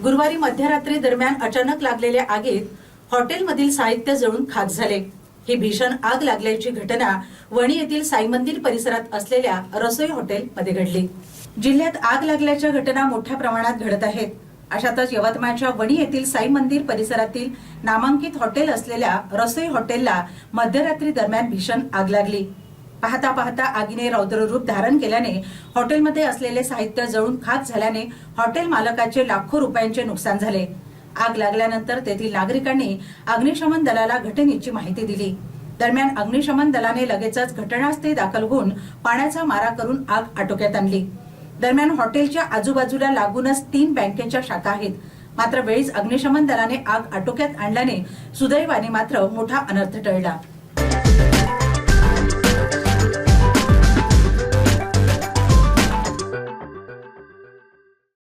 गुरुवारी मध्यरात्री दरम्यान अचानक लागलेल्या आगीत हॉटेलमधील साहित्य जळून खाक झाले. ही भीषण आग लागल्याची घटना वणी येथील साई मंदिर परिसरात असलेल्या रसोई हॉटेलमध्ये घडली. जिल्ह्यात आग लागल्याच्या घटना मोठ्या प्रमाणात घडत आहेत. अशातच यवतमाळच्या वणी येथील साई मंदिर परिसरातील नामांकित हॉटेल असलेल्या रसोई हॉटेलला मध्यरात्री दरम्यान भीषण आग लागली. पाहता पाहता आगीने रौद्ररूप धारण केल्याने हॉटेलमध्ये असलेले साहित्य जळून खाक झाल्याने हॉटेल मालकाचे लाखो रुपयांचे नुकसान झाले. आग लागल्यानंतर तेथील नागरिकांनी अग्निशमन दलाला घटनेची माहिती दिली. दरम्यान अग्निशमन दलाने लगेचच घटनास्थळी दाखल होऊन पाण्याचा मारा करून आग आटोक्यात आणली. दरम्यान हॉटेलच्या आजूबाजूला लागूनच तीन बँकेच्या शाखा आहेत. मात्र वेळीच अग्निशमन दलाने आग आटोक्यात आणल्याने सुदैवाने मात्र मोठा अनर्थ टळला.